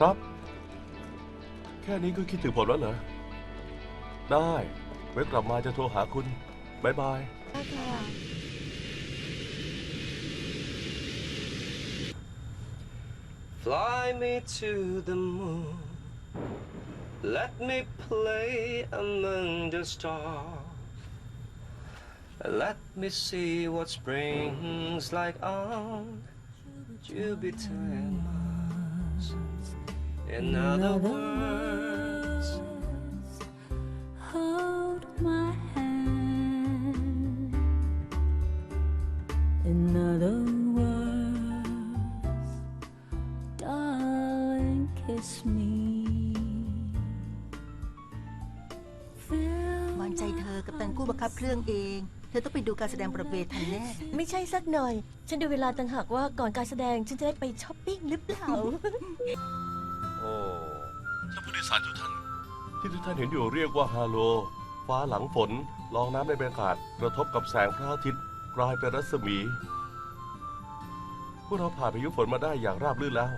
ครับ แค่นี้ก็คิดถึงผมแล้วเหรอ ได้ ไว้กลับมาจะโทรหาคุณบายบาย ได้ค่ะ Fly me to the moon. Let me play among the stars. Let me see what spring's like on Jupiter and Mars. In other words, Hold my hand. In other words, darling, kiss me. วางใจเธอกับตันกู้บังคับเครื่องเอง เธอต้องไปดูการแสดงประเวททันแน่ ไม่ใช่สักหน่อย ฉันดูเวลาต่างหากว่าก่อนการแสดงฉันจะได้ไปช้อปปิ้งหรือเปล่า โอ้ท่านผู้โดยสารทุกท่าน ที่ทุกท่านเห็นอยู่เรียกว่าฮาโล ฟ้าหลังฝนลองน้ำในบรรยากาศกระทบกับแสงพระอาทิตย์กลายเป็นรัศมี พวกเราผ่านพายุฝนมาได้อย่างราบรื่นแล้ว